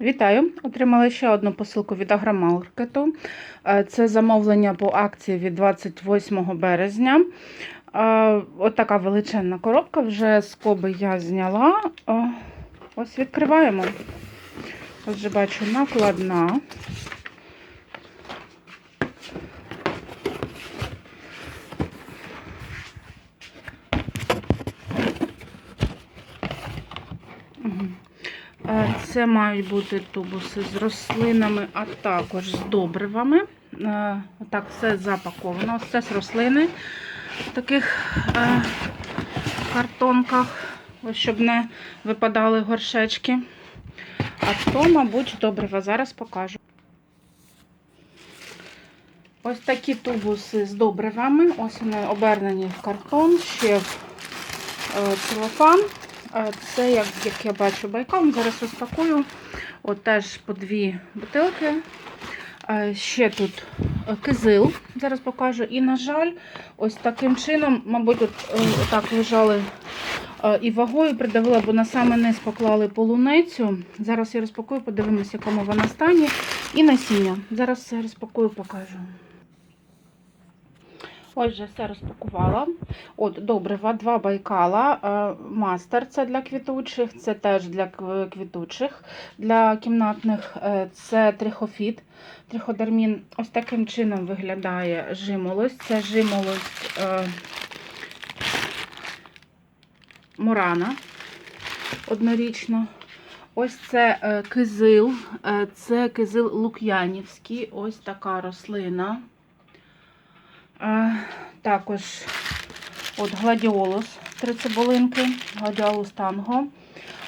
Вітаю! Отримала ще одну посилку від Агромаркету. Е, Це замовлення по акції від 28 березня. Е, От така величезна коробка. Вже скоби я зняла. Ось відкриваємо. Ось вже бачу накладна. Е, Це мають бути тубуси з рослинами, а також з добривами. Е, Отак все запаковано. Все з рослини в таких е, картонках, щоб не випадали горшечки. А то, мабуть, добрива. Зараз покажу. Ось такі тубуси з добривами. Ось вони обернені в картон, ще в е, целофан. Це, як, як я бачу, байком. Зараз розпакую. От теж по дві бутилки. Ще тут е, кизил, зараз покажу. І, на жаль, ось таким чином, мабуть, от, е, отак лежали е, і вагою придавила, бо на саме низ поклали полуницю. Зараз я розпакую, подивимося, якому вона стані. І насіння. Зараз все розпакую, покажу. Ось вже все розпакувала. От, добрива, два байкала. Е, Мастер це для квітучих, це теж для квітучих, для кімнатних е, це трихофіт, триходермін. Ось таким чином виглядає жимолость. Це жимолость е, Мурана однорічно. Ось це кизил, це кизил лук'янівський, ось така рослина. Також от гладіолус, три цибулинки, гладіолус танго.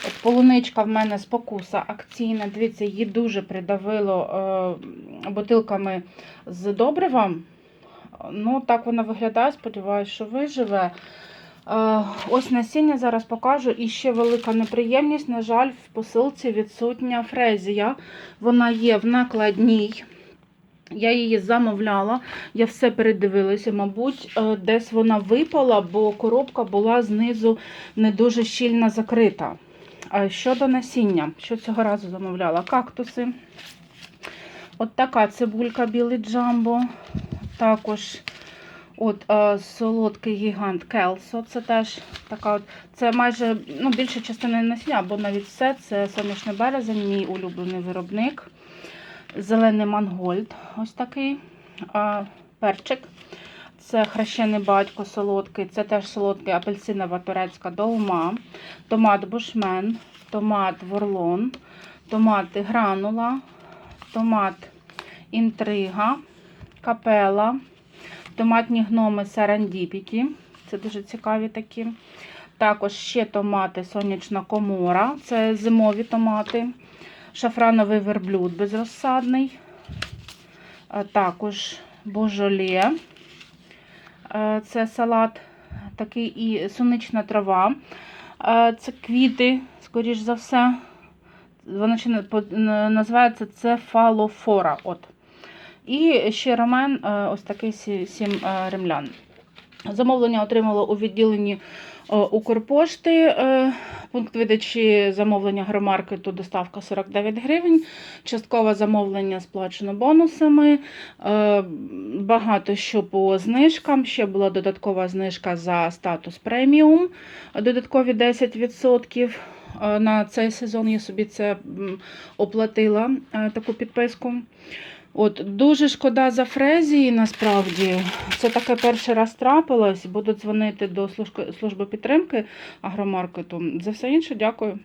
От полуничка в мене спокуса акційна. Дивіться, її дуже придавило е, бутилками з добривом. Ну, так вона виглядає, сподіваюся, що виживе. Е, Ось насіння зараз покажу. І ще велика неприємність. На жаль, в посилці відсутня фрезія. Вона є в накладній. Я її замовляла, я все передивилася, мабуть, е, десь вона випала, бо коробка була знизу не дуже щільно закрита. А Щодо насіння, що цього разу замовляла? Кактуси. От така цибулька білий джамбо. Також от, е, солодкий гігант Келсо. Це теж така от, це майже ну, більша частина насіння, або навіть все. Це сонячний березень, мій улюблений виробник. Зелений мангольд, ось такий а, перчик. Це хрещений батько солодкий, це теж солодкий апельсинова турецька долма, томат бушмен, томат ворлон, томати гранула, томат інтрига, капела, томатні гноми серандіпіті. Це дуже цікаві такі. Також ще томати сонячна комора, це зимові томати шафрановий верблюд безрозсадний, Е, також божолє, Е, це салат, такий і сунична трава. Е, Це квіти, скоріш за все. Вона ще називається це фалофора. От. І ще ромен, е, ось такий сім римлян. Замовлення отримала у відділенні е, Укрпошти. Е, Пункт видачі замовлення громаркету доставка 49 гривень. Часткове замовлення сплачено бонусами. Е, Багато що по знижкам. Ще була додаткова знижка за статус преміум. Додаткові 10%. Е, На цей сезон я собі це оплатила таку підписку. От дуже шкода за фрезії, насправді. Це таке перший раз трапилось. Буду дзвонити до служби підтримки агромаркету. За все інше, дякую.